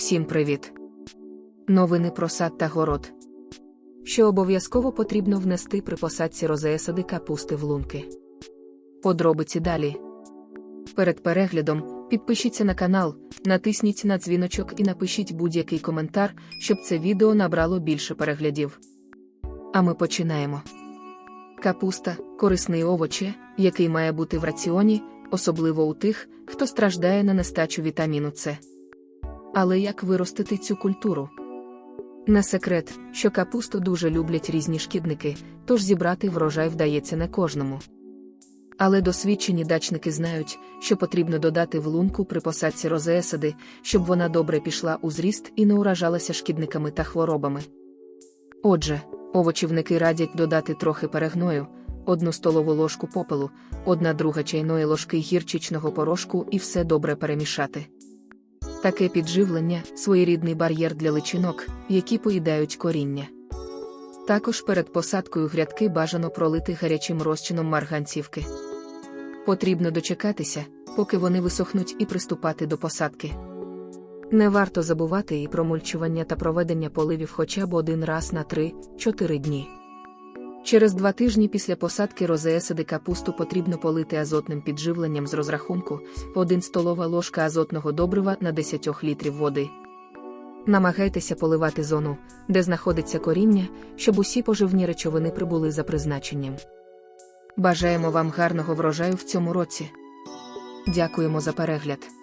Всім привіт! Новини про сад та город. Що обов'язково потрібно внести при посадці розеясади капусти в лунки. Подробиці далі. Перед переглядом підпишіться на канал, натисніть на дзвіночок і напишіть будь-який коментар, щоб це відео набрало більше переглядів. А ми починаємо. Капуста корисний овоче, який має бути в раціоні, особливо у тих, хто страждає на нестачу вітаміну С. Але як виростити цю культуру? Не секрет, що капусту дуже люблять різні шкідники, тож зібрати врожай вдається не кожному. Але досвідчені дачники знають, що потрібно додати в лунку при посадці розеесади, щоб вона добре пішла у зріст і не уражалася шкідниками та хворобами. Отже, овочівники радять додати трохи перегною, одну столову ложку попелу, одна друга чайної ложки гірчичного порошку і все добре перемішати. Таке підживлення своєрідний бар'єр для личинок, які поїдають коріння. Також перед посадкою грядки бажано пролити гарячим розчином марганцівки. Потрібно дочекатися, поки вони висохнуть і приступати до посадки. Не варто забувати і про мульчування та проведення поливів хоча б один раз на 3-4 дні. Через два тижні після посадки розеесиди капусту потрібно полити азотним підживленням з розрахунку 1 столова ложка азотного добрива на 10 літрів води. Намагайтеся поливати зону, де знаходиться коріння, щоб усі поживні речовини прибули за призначенням. Бажаємо вам гарного врожаю в цьому році. Дякуємо за перегляд.